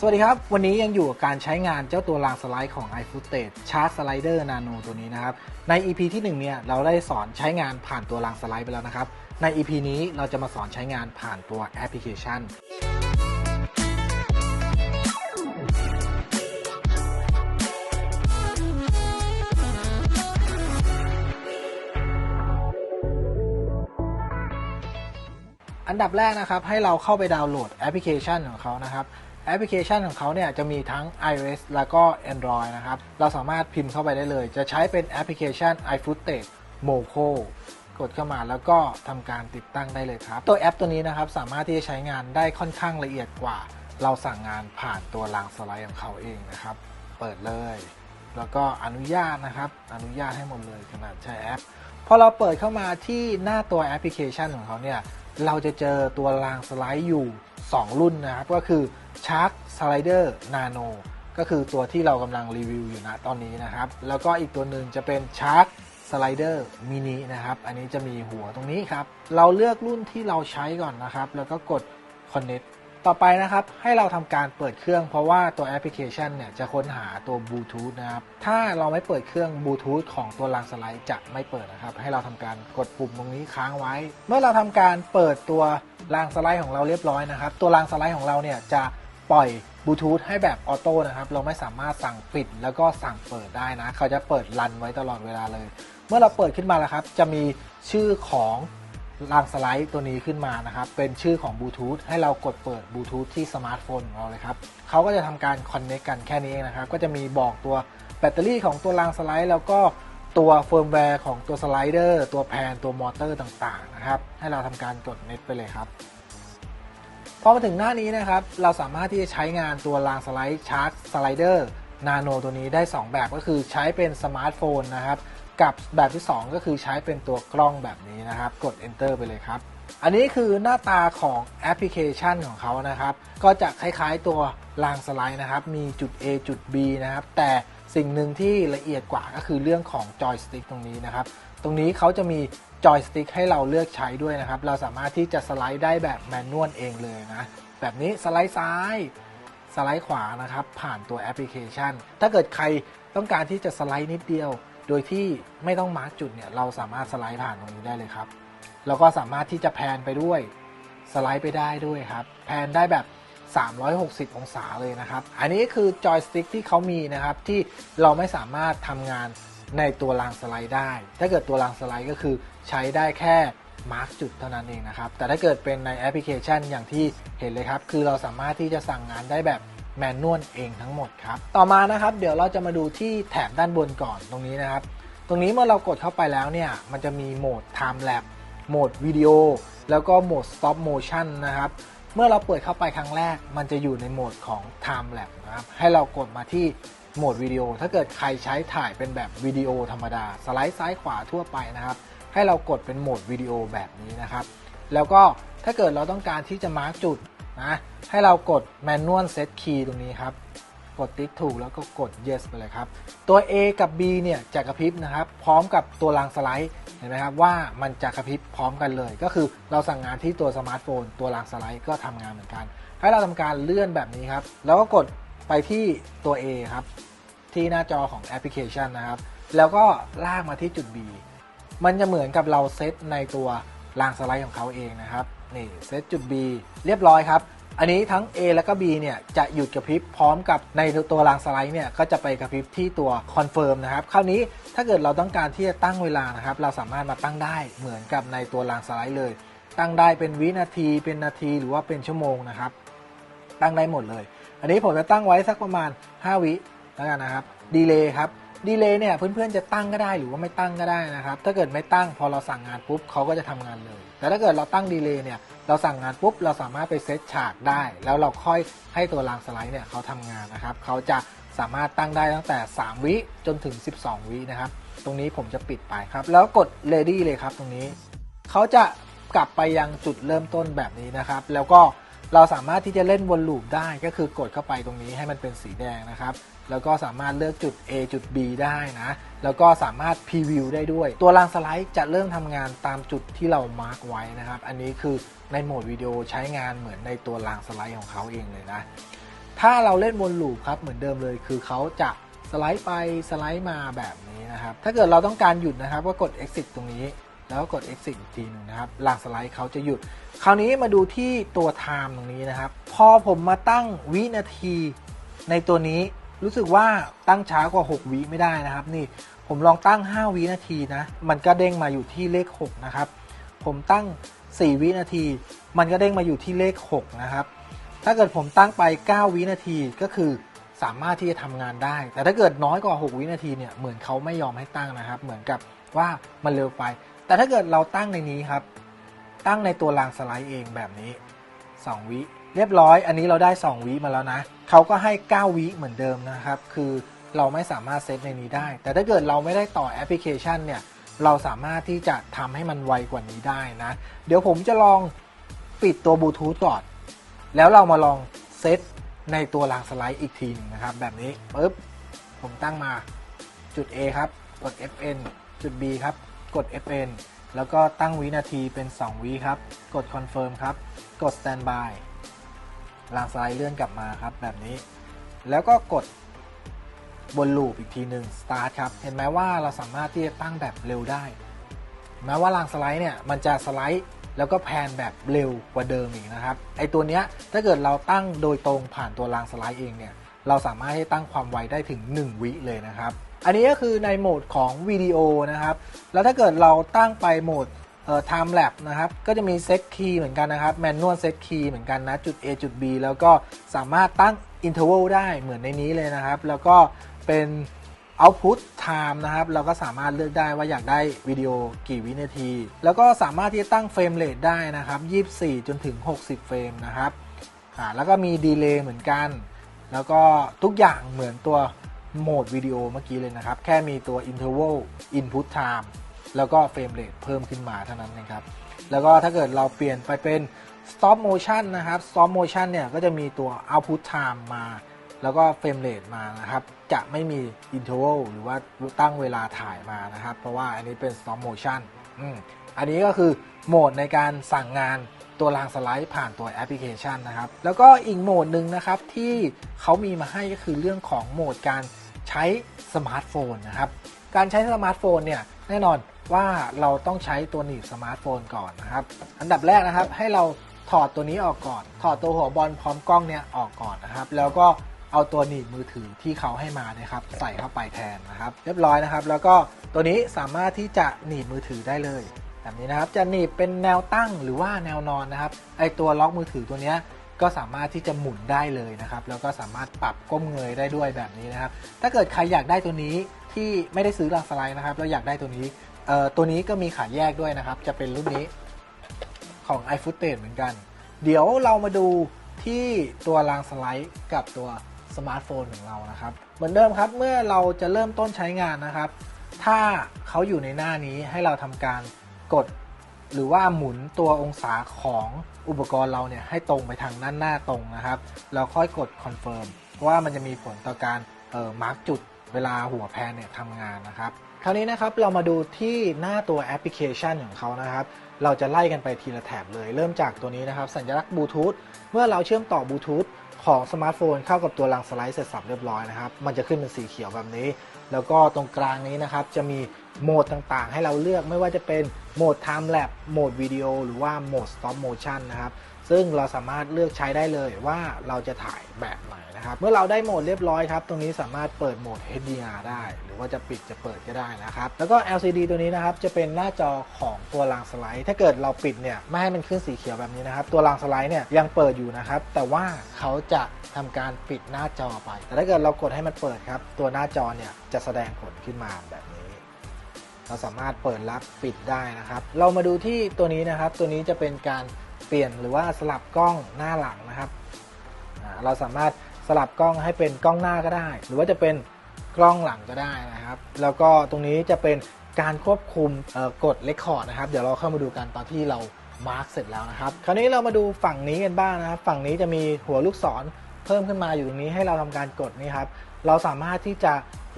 สวัสดีครับ วันนี้ยังอยู่กับการใช้งานเจ้าตัวรางสไลด์ของ iFootage Chart Slider Nano ตัวนี้นะครับ ใน EP ที่ 1 เนี่ย เราได้สอนใช้งานผ่านตัวรางสไลด์ไปแล้วนะครับ ใน EP นี้เราจะมาสอนใช้งานผ่านตัวแอปพลิเคชัน อันดับแรกนะครับ ให้เราเข้าไปดาวน์โหลดแอปพลิเคชันของเขานะครับ แอปพลิเคชันของเขาเนี่ยจะมีทั้ง iOS แล้วก็ Android นะครับ เราสามารถพิมพ์เข้าไปได้เลย จะใช้เป็นแอปพลิเคชัน iFootage Moco กดเข้ามาแล้วก็ทำการติดตั้งได้เลยครับ ตัวแอปตัวนี้นะครับสามารถที่จะใช้งานได้ค่อนข้างละเอียดกว่า เราสั่งงานผ่านตัวรางสไลด์ของเขาเองนะครับ เปิดเลย แล้วก็อนุญาตนะครับ อนุญาตให้หมดเลยขนาดใช้แอปพอเราเปิดเข้ามาที่หน้าตัวแอปพลิเคชันของเขาเนี่ย เราจะเจอตัวรางสไลด์อยู่ 2 รุ่นนะครับ ก็คือ Shark Slider Nano ก็คือตัวที่เรากำลังรีวิวอยู่นะตอนนี้นะครับ แล้วก็อีกตัวหนึ่งจะเป็น Shark Slider Mini นะครับ อันนี้จะมีหัวตรงนี้ครับ เราเลือกรุ่นที่เราใช้ก่อนนะครับ แล้วก็กด Connect ต่อไปนะครับให้เราทำการเปิดเครื่องเพราะว่าตัวแอปพลิเคชันเนี่ยจะค้นหาตัวบลูทูธนะครับถ้าเราไม่เปิดเครื่องบลูทูธของตัวรางสไลด์จะไม่เปิดนะครับ ให้เราทำการกดปุ่มตรงนี้ค้างไว้ เมื่อเราทำการเปิดตัวรางสไลด์ของเราเรียบร้อยนะครับ ตัวรางสไลด์ของเราเนี่ยจะปล่อยบลูทูธให้แบบออโต้นะครับ เราไม่สามารถสั่งปิดแล้วก็สั่งเปิดได้นะ เขาจะเปิดรันไว้ตลอดเวลาเลย เมื่อเราเปิดขึ้นมาแล้วครับ จะมีชื่อของ รางสไลด์ตัวนี้ขึ้นมานะครับ เป็นชื่อของบลูทูธให้เรากดเปิดบลูทูธที่สมาร์ทโฟนของเราเลยครับเขาก็จะทำการคอนเน c กกันแค่นี้เองนะครับ ก็จะมีบอกตัวแบตเตอรี่ของตัวรางสไลด์แล้วก็ตัวเฟิร์มแวร์ของตัวสไลเดอร์ตัวแพนตัวมอเตอร์ต่างๆนะครับ ให้เราทำการกดเน็ตไปเลยครับพอมาถึงหน้านี้นะครับ เราสามารถที่จะใช้งานตัวรางสไลด์ชาร์จสไลเดอร์นาโนตัวนี้ได้ 2 แบบก็คือใช้เป็นสมาร์ทโฟนนะครับ กับแบบที่ 2 ก็คือใช้เป็นตัวกล้องแบบนี้นะครับ กด enter ไปเลยครับ อันนี้คือหน้าตาของแอปพลิเคชันของเขานะครับ ก็จะคล้ายๆตัวรางสไลด์นะครับ มีจุด A จุด B นะครับ แต่สิ่งหนึ่งที่ละเอียดกว่าก็คือเรื่องของจอยสติ๊กตรงนี้นะครับ ตรงนี้เขาจะมีจอยสติ๊กให้เราเลือกใช้ด้วยนะครับ เราสามารถที่จะสไลด์ได้แบบแมนนวลเองเลยนะ แบบนี้สไลด์ซ้ายสไลด์ขวานะครับ ผ่านตัวแอปพลิเคชัน ถ้าเกิดใครต้องการที่จะสไลด์นิดเดียว โดยที่ไม่ต้องมาร์กจุดเนี่ยเราสามารถสไลด์ผ่านตรงนี้ได้เลยครับ แล้วก็สามารถที่จะแพนไปด้วยสไลด์ไปได้ด้วยครับ แพนได้แบบ 360 องศาเลยนะครับ อันนี้คือจอยสติ๊กที่เขามีนะครับ ที่เราไม่สามารถทำงานในตัวรางสไลด์ได้ ถ้าเกิดตัวรางสไลด์ก็คือใช้ได้แค่มาร์กจุดเท่านั้นเองนะครับ แต่ถ้าเกิดเป็นในแอปพลิเคชันอย่างที่เห็นเลยครับ คือเราสามารถที่จะสั่งงานได้แบบ แมนนวลเองทั้งหมดครับ ต่อมานะครับ เดี๋ยวเราจะมาดูที่แถบด้านบนก่อนตรงนี้นะครับ ตรงนี้เมื่อเรากดเข้าไปแล้วเนี่ย มันจะมีโหมด Time Lapse โหมดวิดีโอ แล้วก็โหมด Stop Motion นะครับ เมื่อเราเปิดเข้าไปครั้งแรก มันจะอยู่ในโหมดของ Time Lapse นะครับ ให้เรากดมาที่โหมดวิดีโอ ถ้าเกิดใครใช้ถ่ายเป็นแบบวิดีโอธรรมดา สไลด์ซ้ายขวาทั่วไปนะครับ ให้เรากดเป็นโหมดวิดีโอแบบนี้นะครับ แล้วก็ถ้าเกิดเราต้องการที่จะมาร์กจุด นะให้เรากด Manual Set Key ตรงนี้ครับ กดติ๊กถูกแล้วก็กด yes ไปเลยครับ ตัว A กับ B เนี่ยจะกระพริบนะครับ พร้อมกับตัวรางสไลด์เห็นไหมครับว่ามันจะกระพริบพร้อมกันเลย ก็คือเราสั่งงานที่ตัวสมาร์ทโฟน ตัวรางสไลด์ก็ทำงานเหมือนกัน ให้เราทำการเลื่อนแบบนี้ครับ แล้วก็กดไปที่ตัว A ครับ ที่หน้าจอของแอปพลิเคชันนะครับ แล้วก็ลากมาที่จุด B มันจะเหมือนกับเราเซตในตัวรางสไลด์ของเขาเองนะครับ นี่เซตจุด B เรียบร้อยครับ อันนี้ทั้ง A และก็ B เนี่ยจะหยุดกระพริบพร้อมกับในตัวรางสไลด์เนี่ยก็จะไปกระพริบที่ตัวคอนเฟิร์มนะครับ คราวนี้ถ้าเกิดเราต้องการที่จะตั้งเวลานะครับ เราสามารถมาตั้งได้เหมือนกับในตัวรางสไลด์เลย ตั้งได้เป็นวินาที เป็นนาทีหรือว่าเป็นชั่วโมงนะครับ ตั้งได้หมดเลย อันนี้ผมจะตั้งไว้สักประมาณ 5 วิแล้วกันนะครับ ดีเลย์ครับดีเลย์เนี่ยเพื่อนๆจะตั้งก็ได้หรือว่าไม่ตั้งก็ได้นะครับ ถ้าเกิดไม่ตั้งพอเราสั่งงานปุ๊บเขาก็จะทำงานเลย แต่ถ้าเกิดเราตั้งดีเลย์เนี่ยเราสั่งงานปุ๊บเราสามารถไปเซตฉากได้ แล้วเราค่อยให้ตัวรางสไลด์เนี่ยเขาทำงานนะครับเขาจะสามารถตั้งได้ตั้งแต่ 3 วิจนถึง 12 วินะครับ ตรงนี้ผมจะปิดไปครับ แล้วกด ready เลยครับตรงนี้ เขาจะกลับไปยังจุดเริ่มต้นแบบนี้นะครับ แล้วก็เราสามารถที่จะเล่นวนลูปได้ก็คือกดเข้าไปตรงนี้ให้มันเป็นสีแดงนะครับ แล้วก็สามารถเลือกจุด A จุด B ได้นะ แล้วก็สามารถพรีวิวได้ด้วย ตัวรางสไลด์จะเริ่มทำงานตามจุดที่เรามาร์กไว้นะครับ อันนี้คือในโหมดวิดีโอใช้งานเหมือนในตัวรางสไลด์ของเขาเองเลยนะ ถ้าเราเล่นวนลูปครับเหมือนเดิมเลย คือเขาจะสไลด์ไปสไลด์มาแบบนี้นะครับ ถ้าเกิดเราต้องการหยุดนะครับก็กด exit ตรงนี้แล้วกกด exit อีกทีหนึงนะครับหลังสไลด์เขาจะหยุด คราวนี้มาดูที่ตัว time ตรงนี้นะครับ พอผมมาตั้งวินาทีในตัวนี้ รู้สึกว่าตั้งช้ากว่า 6วิไม่ได้นะครับ นี่ผมลองตั้ง 5 วินาทีนะ มันก็เด้งมาอยู่ที่เลข 6 นะครับ ผมตั้ง 4 วินาที มันก็เด้งมาอยู่ที่เลข 6 นะครับ ถ้าเกิดผมตั้งไป 9 วินาทีก็คือสามารถที่จะทำงานได้ แต่ถ้าเกิดน้อยกว่า 6 วินาทีเนี่ยเหมือนเขาไม่ยอมให้ตั้งนะครับ เหมือนกับว่ามันเร็วไป แต่ถ้าเกิดเราตั้งในนี้ครับ ตั้งในตัวรางสไลด์เองแบบนี้ 2 วิ เรียบร้อย อันนี้เราได้ 2วิมาแล้วนะเขาก็ให้ 9วิเหมือนเดิมนะครับ คือเราไม่สามารถเซตในนี้ได้ แต่ถ้าเกิดเราไม่ได้ต่อแอปพลิเคชันเนี่ยเราสามารถที่จะทำให้มันไวกว่านี้ได้นะ เดี๋ยวผมจะลองปิดตัวบลูทูธก่อน แล้วเรามาลองเซตในตัวรางสไลด์อีกทีหนึงนะครับ แบบนี้ปึ๊บผมตั้งมาจุด A ครับ กด FN จุด B ครับ กด FN แล้วก็ตั้งวินาทีเป็น 2 วิครับ กด Confirm ครับ กด Standby รางสไลด์เลื่อนกลับมาครับแบบนี้ แล้วก็กดบนลูปอีกทีหนึ่ง Start ครับ เห็นไหมว่าเราสามารถที่จะตั้งแบบเร็วได้แม้ว่ารางสไลด์เนี่ยมันจะสไลด์แล้วก็แพนแบบเร็วกว่าเดิมอีกนะครับ ไอตัวเนี้ยถ้าเกิดเราตั้งโดยตรงผ่านตัวรางสไลด์เองเนี่ยเราสามารถให้ตั้งความไวได้ถึง 1 วิเลยนะครับ อันนี้ก็คือในโหมดของวิดีโอนะครับ แล้วถ้าเกิดเราตั้งไปโหมด เอ่อ time lapse นะครับ ก็จะมี set key เหมือนกันนะครับ manual set key เหมือนกันนะ จุด A จุด B แล้วก็สามารถตั้ง interval ได้เหมือนในนี้เลยนะครับ แล้วก็เป็น output time นะครับ เราก็สามารถเลือกได้ว่าอยากได้วิดีโอกี่วินาที แล้วก็สามารถที่จะตั้งเฟรมเรทได้นะครับ 24 จนถึง 60 เฟรมนะครับอ่าแล้วก็มีดีเลย์เหมือนกัน แล้วก็ทุกอย่างเหมือนตัวโหมดวิดีโอเมื่อกี้เลยนะครับ แค่มีตัว interval input time แล้วก็เฟรมเรทเพิ่มขึ้นมาเท่านั้นนะครับ แล้วก็ถ้าเกิดเราเปลี่ยนไปเป็น stop motion นะครับ stop motion เนี่ยก็จะมีตัว output time มา แล้วก็เฟรมเรทมานะครับ จะไม่มี interval หรือว่าตั้งเวลาถ่ายมานะครับ เพราะว่าอันนี้เป็น stop motion อืมอันนี้ก็คือโหมดในการสั่งงานตัวรางสไลด์ผ่านตัวแอปพลิเคชันนะครับ แล้วก็อีกโหมดหนึ่งนะครับที่เขามีมาให้ก็คือเรื่องของโหมดการใช้สมาร์ทโฟนนะครับ การใช้สมาร์ทโฟนเนี่ยแน่นอน ว่าเราต้องใช้ตัวหนีบสมาร์ทโฟนก่อนนะครับ อันดับแรกนะครับ ให้เราถอดตัวนี้ออกก่อน ถอดตัวหัวบอลพร้อมกล้องเนี่ยออกก่อนนะครับ แล้วก็เอาตัวหนีบมือถือที่เขาให้มาเนี่ยครับ ใส่เข้าไปแทนนะครับ เรียบร้อยนะครับ แล้วก็ตัวนี้สามารถที่จะหนีบมือถือได้เลยแบบนี้นะครับ จะหนีบเป็นแนวตั้งหรือว่าแนวนอนนะครับ ไอตัวล็อกมือถือตัวเนี้ยก็สามารถที่จะหมุนได้เลยนะครับ แล้วก็สามารถปรับก้มเงยได้ด้วยแบบนี้นะครับ ถ้าเกิดใครอยากได้ตัวนี้ที่ไม่ได้ซื้อรางสไลด์นะครับ แล้วอยากได้ตัวนี้ เอ่อตัวนี้ก็มีขายแยกด้วยนะครับ จะเป็นรุ่นนี้ของ iFootage เหมือนกัน เดี๋ยวเรามาดูที่ตัวรางสไลด์กับตัวสมาร์ทโฟนของเรานะครับ เหมือนเดิมครับเมื่อเราจะเริ่มต้นใช้งานนะครับ ถ้าเขาอยู่ในหน้านี้ให้เราทำการกด หรือว่าหมุนตัวองศาของอุปกรณ์เราเนี่ยให้ตรงไปทางด้านหน้าตรงนะครับแล้วค่อยกดคอนเฟิร์มเพราะว่ามันจะมีผลต่อการออมาร์กจุดเวลาหัวแพนเนี่ยทำงานนะครับ คราวนี้นะครับเรามาดูที่หน้าตัวแอปพลิเคชันของเขานะครับ เราจะไล่กันไปทีละแถบเลย เริ่มจากตัวนี้นะครับ สัญลักษณ์บลูทูธเมื่อเราเชื่อมต่อบลูทูธของสมาร์ทโฟนเข้ากับตัวรางสไลด์เสร็จสับเรียบร้อยนะครับ มันจะขึ้นเป็นสีเขียวแบบนี้ แล้วก็ตรงกลางนี้นะครับ จะมีโหมดต่างๆ ให้เราเลือกไม่ว่าจะเป็นโหมด Time Lapse โหมดวิดีโอหรือว่าโหมด Stop Motion นะครับ ซึ่งเราสามารถเลือกใช้ได้เลยว่าเราจะถ่ายแบบไหนนะครับ เมื่อเราได้โหมดเรียบร้อยครับ ตรงนี้สามารถเปิดโหมด HDR ได้ ว่าจะปิดจะเปิดก็ได้นะครับ แล้วก็ LCD ตัวนี้นะครับจะเป็นหน้าจอของตัวรางสไลด์ ถ้าเกิดเราปิดเนี่ยไม่ให้มันขึ้นสีเขียวแบบนี้นะครับ ตัวรางสไลด์เนี่ยยังเปิดอยู่นะครับ แต่ว่าเขาจะทำการปิดหน้าจอไป แต่ถ้าเกิดเรากดให้มันเปิดครับ ตัวหน้าจอเนี่ยจะแสดงผลขึ้นมาแบบนี้เราสามารถเปิดรับปิดได้นะครับ เรามาดูที่ตัวนี้นะครับ ตัวนี้จะเป็นการเปลี่ยนหรือว่าสลับกล้องหน้าหลังนะครับ เราสามารถสลับกล้องให้เป็นกล้องหน้าก็ได้ หรือว่าจะเป็น กล้องหลังก็ได้นะครับ แล้วก็ตรงนี้จะเป็นการควบคุมกดเลคคอร์ดนะครับ เดี๋ยวเราเข้ามาดูกันตอนที่เรามาร์กเสร็จแล้วนะครับ คราวนี้เรามาดูฝั่งนี้กันบ้างนะครับ ฝั่งนี้จะมีหัวลูกศรเพิ่มขึ้นมาอยู่ตรงนี้ให้เราทำการกดนี่ครับ เราสามารถที่จะ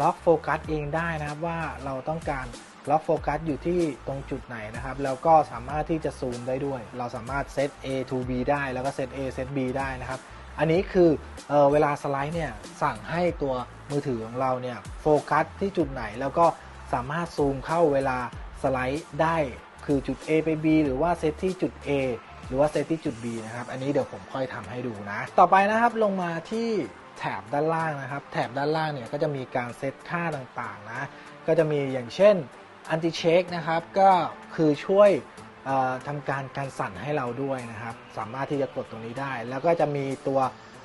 ล็อกโฟกัสเองได้นะครับว่าเราต้องการล็อกโฟกัสอยู่ที่ตรงจุดไหนนะครับ แล้วก็สามารถที่จะซูมได้ด้วย เราสามารถเซต A to B ได้แล้วก็เซต A เซต B ได้นะครับ อันนี้คือเออเวลาสไลด์เนี่ยสั่งให้ตัวมือถือของเราเนี่ยโฟกัสที่จุดไหนแล้วก็สามารถซูมเข้าเวลาสไลด์ได้คือจุด A ไป B หรือว่าเซตที่จุด A หรือว่าเซตที่จุด B นะครับ อันนี้เดี๋ยวผมค่อยทำให้ดูนะ ต่อไปนะครับลงมาที่แถบด้านล่างนะครับ แถบด้านล่างเนี่ยก็จะมีการเซตค่าต่างๆนะ ก็จะมีอย่างเช่น anti check นะครับ ก็คือช่วย ทำการการสั่นให้เราด้วยนะครับ สามารถที่จะกดตรงนี้ได้ แล้วก็จะมีตัว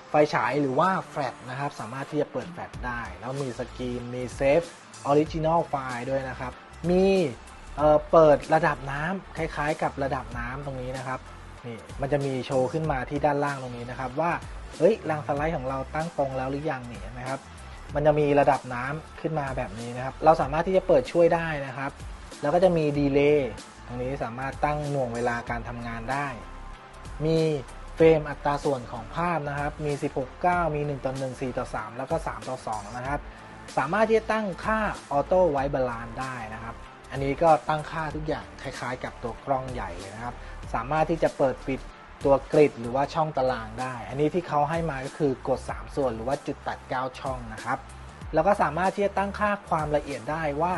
ไฟฉายหรือว่าแฟลชนะครับ สามารถที่จะเปิดแฟลชได้ แล้วมีสกรีนมีเซฟออริจินอลไฟล์ด้วยนะครับ มีเอ่อเปิดระดับน้ำคล้ายๆ กับระดับน้ำตรงนี้นะครับนี่มันจะมีโชว์ขึ้นมาที่ด้านล่างตรงนี้นะครับว่าเฮ้ยรางสไลด์ของเราตั้งตรงแล้วหรือยังนี่นะครับ มันจะมีระดับน้ำขึ้นมาแบบนี้นะครับ เราสามารถที่จะเปิดช่วยได้นะครับ แล้วก็จะมีดีเลย์ ตรงนี้สามารถตั้งหน่วงเวลาการทำงานได้ มีเฟรมอัตราส่วนของภาพนะครับ มี 16 9 มี 1 ต่อ 1 4 ต่อ 3 แล้วก็ 3 ต่อ 2 นะครับ สามารถที่จะตั้งค่าออโต้ไวบาลานได้นะครับ อันนี้ก็ตั้งค่าทุกอย่างคล้ายๆ กับตัวกล้องใหญ่เลยนะครับ สามารถที่จะเปิดปิดตัวกริดหรือว่าช่องตารางได้ อันนี้ที่เขาให้มาก็คือกด 3 ส่วนหรือว่าจุดตัด 9 ช่องนะครับ แล้วก็สามารถที่จะตั้งค่าความละเอียดได้ว่า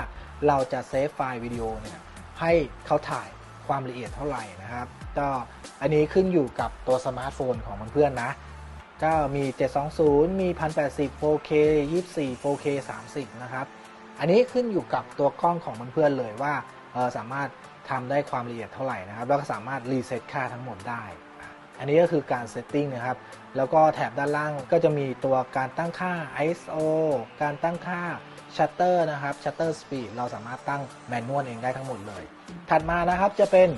เราจะเซฟไฟล์วิดีโอเนี่ย ให้เขาถ่ายความละเอียดเท่าไหร่นะครับ ก็อันนี้ขึ้นอยู่กับตัวสมาร์ทโฟนของเพื่อนๆนะ ก็มี 720 มี 1080 4K 24 4K 30 นะครับ อันนี้ขึ้นอยู่กับตัวกล้องของเพื่อนๆเลยว่าสามารถทำได้ความละเอียดเท่าไหร่นะครับ แล้วก็สามารถรีเซ็ตค่าทั้งหมดได้ อันนี้ก็คือการเซตติ้งนะครับ แล้วก็แถบด้านล่างก็จะมีตัวการตั้งค่า ISO การตั้งค่า Shutter นะครับ Shutter Speed เราสามารถตั้งแมนนวลเองได้ทั้งหมดเลย ถัดมานะครับจะเป็น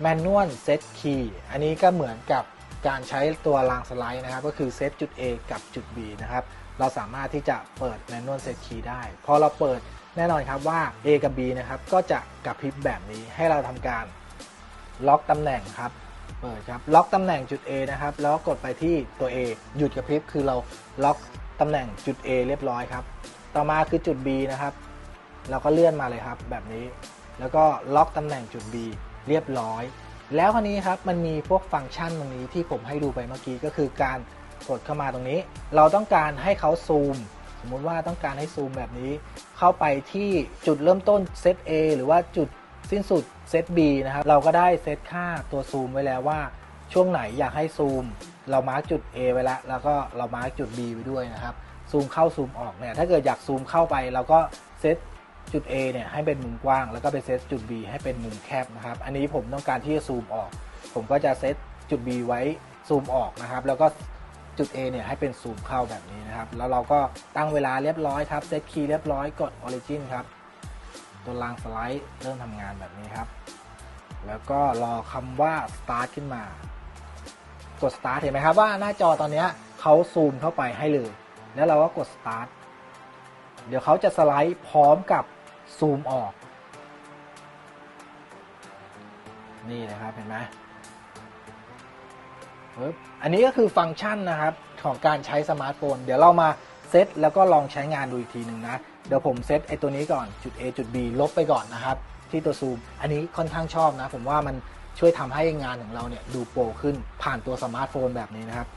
แมนนวลเซตคีย์อันนี้ก็เหมือนกับการใช้ตัวรางสไลด์นะครับ ก็คือเซตจุด A กับจุด B นะครับ เราสามารถที่จะเปิดแมนนวลเซตคีย์ได้ พอเราเปิดแน่นอนครับว่า A กับ B นะครับ ก็จะกระพริบแบบนี้ให้เราทำการล็อกตำแหน่งครับ เปิดครับ ล็อกตำแหน่งจุด A นะครับ แล้วกดไปที่ตัว A หยุดกระพริบคือเราล็อกตำแหน่งจุด A เรียบร้อยครับ ต่อมาคือจุด B นะครับ เราก็เลื่อนมาเลยครับ แบบนี้ แล้วก็ล็อกตำแหน่งจุด B เรียบร้อย แล้วคราวนี้ครับมันมีพวกฟังก์ชันตรงนี้ที่ผมให้ดูไปเมื่อกี้ก็คือการกดเข้ามาตรงนี้ เราต้องการให้เขาซูม สมมุติว่าต้องการให้ซูมแบบนี้ เข้าไปที่จุดเริ่มต้นเซต A หรือว่าจุด สิ้นสุดเซต B นะครับเราก็ได้เซตค่าตัวซูมไว้แล้วว่า ช่วงไหนอยากให้ซูม เรามาร์กจุด A ไว้แล้วแล้วก็เรามาร์กจุด B ไว้ด้วยนะครับซูมเข้าซูมออกเนี่ยถ้าเกิดอยากซูมเข้าไปเราก็เซตจุด A เนี่ยให้เป็นมุมกว้าง แล้วก็ไปเซตจุด B ให้เป็นมุมแคบนะครับ อันนี้ผมต้องการที่จะซูมออก ผมก็จะเซตจุด B ไว้ซูมออกนะครับ แล้วก็จุด A เนี่ยให้เป็นซูมเข้าแบบนี้นะครับ แล้วเราก็ตั้งเวลาเรียบร้อยครับ เซตคีย์เรียบร้อยกด Origin ครับ ตัวรางสไลด์เริ่มทำงานแบบนี้ครับ แล้วก็รอคำว่า start ขึ้นมา กด start เห็นไหมครับว่าหน้าจอตอนนี้เขาซูมเข้าไปให้เลย แล้วเราก็กด start เดี๋ยวเขาจะสไลด์พร้อมกับซูมออก นี่นะครับเห็นไหมปึ๊บอันนี้ก็คือฟังก์ชันนะครับของการใช้สมาร์ทโฟน เดี๋ยวเรามาเซตแล้วก็ลองใช้งานดูอีกทีหนึ่งนะ เดี๋ยวผมเซตไอตัวนี้ก่อนจุด A จุด B ลบไปก่อนนะครับ ที่ตัวซูม อันนี้ค่อนข้างชอบนะ ผมว่ามันช่วยทำให้งานของเราเนี่ยดูโปรขึ้นผ่านตัวสมาร์ทโฟนแบบนี้นะครับ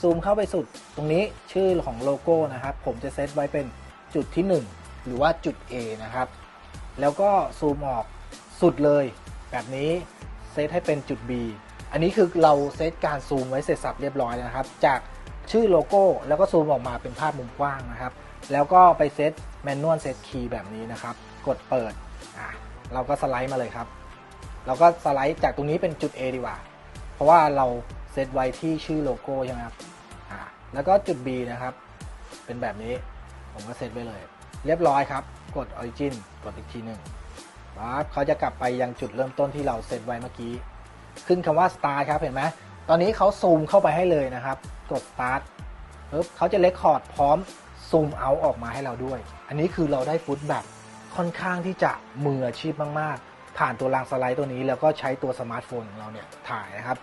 ซูมเข้าไปสุดตรงนี้ชื่อของโลโก้นะครับ ผมจะเซตไว้เป็นจุดที่ 1 หรือว่าจุด A นะครับ แล้วก็ซูมออกสุดเลย แบบนี้เซตให้เป็นจุด B อันนี้คือเราเซตการซูมไว้เสร็จสับเรียบร้อยนะครับ จาก ชื่อโลโก้ แล้วก็ซูมออกมาเป็นภาพมุมกว้างนะครับ แล้วก็ไปเซตแมนนวลเซตคีย์แบบนี้นะครับ กดเปิดอะเราก็สไลด์มาเลยครับ เราก็สไลด์จากตรงนี้เป็นจุด A ดีกว่า เพราะว่าเราเซตไว้ที่ชื่อโลโก้ใช่ไหมครับอ่าแล้วก็จุด B นะครับ เป็นแบบนี้ ผมก็เซตไว้เลย เรียบร้อยครับ กด Origin กดอีกทีหนึ่งปั๊บเขาจะกลับไปยังจุดเริ่มต้นที่เราเซตไว้เมื่อกี้ ขึ้นคำว่า start ครับ เห็นไหม ตอนนี้เขาซูมเข้าไปให้เลยนะครับ กด start ปึ๊บเขาจะเลคคอร์ดพร้อมซูมเอาออกมาให้เราด้วย อันนี้คือเราได้ฟุตแบบค่อนข้างที่จะมืออาชีพมาก ๆ ผ่านตัวรางสไลด์ตัวนี้แล้วก็ใช้ตัวสมาร์ทโฟนของเราเนี่ยถ่ายนะครับ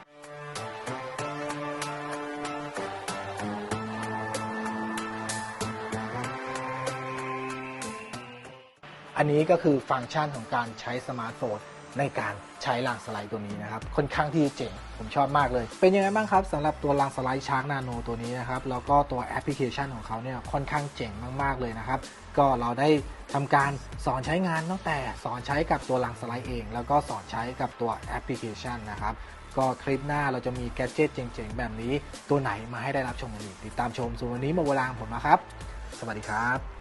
อันนี้ก็คือฟังก์ชันของการใช้สมาร์ทโฟน ในการใช้รางสไลด์ตัวนี้นะครับ ค่อนข้างที่เจ๋งผมชอบมากเลย เป็นยังไงบ้างครับสำหรับตัวรางสไลด์ชาร์กนาโนตัวนี้นะครับ แล้วก็ตัวแอปพลิเคชันของเขาเนี่ยค่อนข้างเจ๋งมากๆเลยนะครับ ก็เราได้ทำการสอนใช้งานตั้งแต่สอนใช้กับตัวรางสไลด์เอง แล้วก็สอนใช้กับตัวแอปพลิเคชันนะครับก็คลิปหน้าเราจะมีแกดเจิตเจ๋งๆ แบบนี้ ตัวไหนมาให้ได้รับชมกันอีก ติดตามชมส่วนวันนี้หมดเวลาของผมแล้วครับ สวัสดีครับ